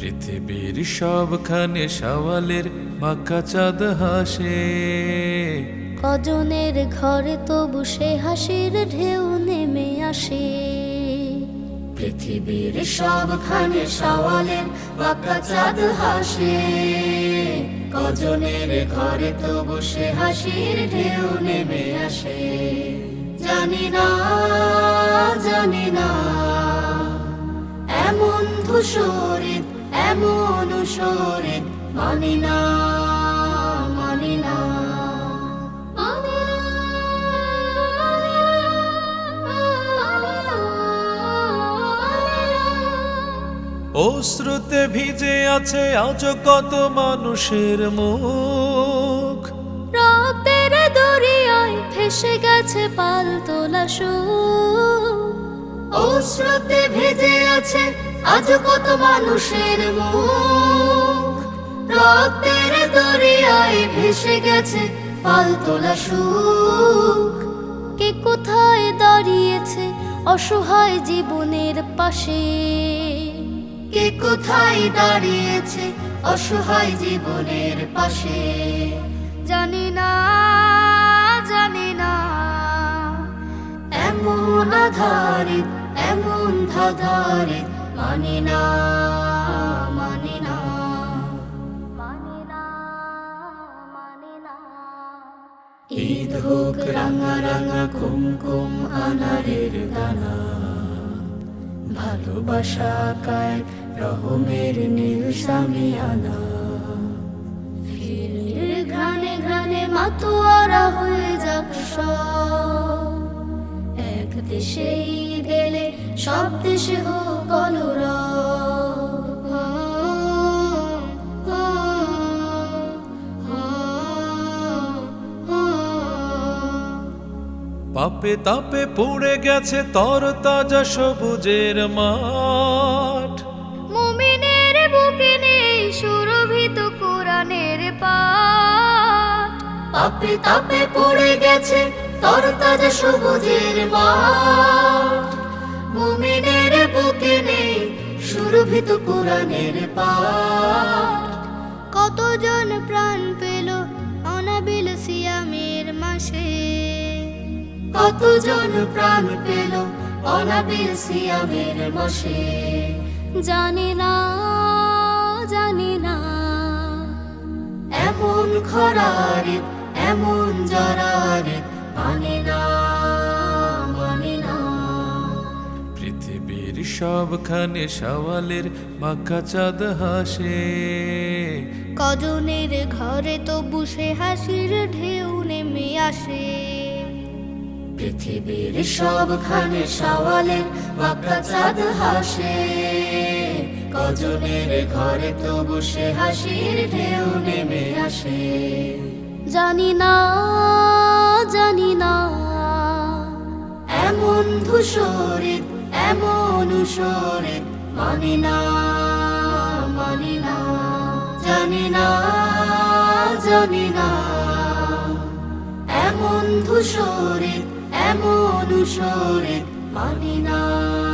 পৃথিবীর সবখানে সওয়ালের মাক্কা চাঁদ হাসে। কজনের ঘরে তবু সে হাসির ঢেউ নেমে আসে। পৃথিবীর সবখানে সওয়ালের বাঁকা চাঁদ হাসে। কজনের ঘরে তো বসে হাসির ঢেউ নেমে আসে। জানি না জানি না এমন ধূসরিত এমন সরিত মানি না মানি না না, মানি। অশ্রুতে ভিজে আছে আজ কত মানুষের মুখ রক্তের দরিয়ায় ভেসে গেছে পাল তোলা সুখ অশ্রুতে ভেজে আছে আজ কত মানুষের মুখ। রক্তের দরিয়ায় ভেসে গেছে পাল তোলা সুখ। কে কোথায় দাঁড়িয়েছে অসহায় জীবনের পাশে? কে কোথায় দাঁড়িয়েছে অসহায় জীবনের পাশে? জানি না। মানি না মানি না। মানি না মানি না। ঈদ হোক রাঙা রাঙা কুমকুম আনারের দানা। ভালোবাসা কায় রহমের নীল সামিয়ানা। ফিরের ঘ্রাণে ঘ্রাণে মাতোয়ারা হয়ে যাক সব। এক গেলে সব দেশে হোক পাপে তাপে পুড়ে গেছে তর তাজা সবুজের মাঠ। মুমিনের বুকে নেই সুরভিত কোরআনের পাঠ। পাপে তাপে পড়ে গেছে তর তাজা সবুজের মাঠ। সুরভিত কোরআনের পাঠ। কতজন প্রাণ পেল অনাবিল সিয়ামের মাসে? কতজন প্রাণ পেল অনাবিল সিয়ামের মাসে? জানি না জানি না। এমন খরারিত সবখানে সওয়ালের মাক্কা চাঁদ হাসে। কজনের ঘরে তো বুসে হাসির ঢেউ নেমে আসে। পৃথিবীর সবখানে সওয়ালের বাঁকা চাঁদ হাসে। কজনের ঘরে তো বসে হাসির ঢেউ নেমে আসে। জানি না জানি না। এমন ধূসরিত এমন মানি না মানি না, জানি না জানি না। এমন ধূসরে এমন সরিত মানি না।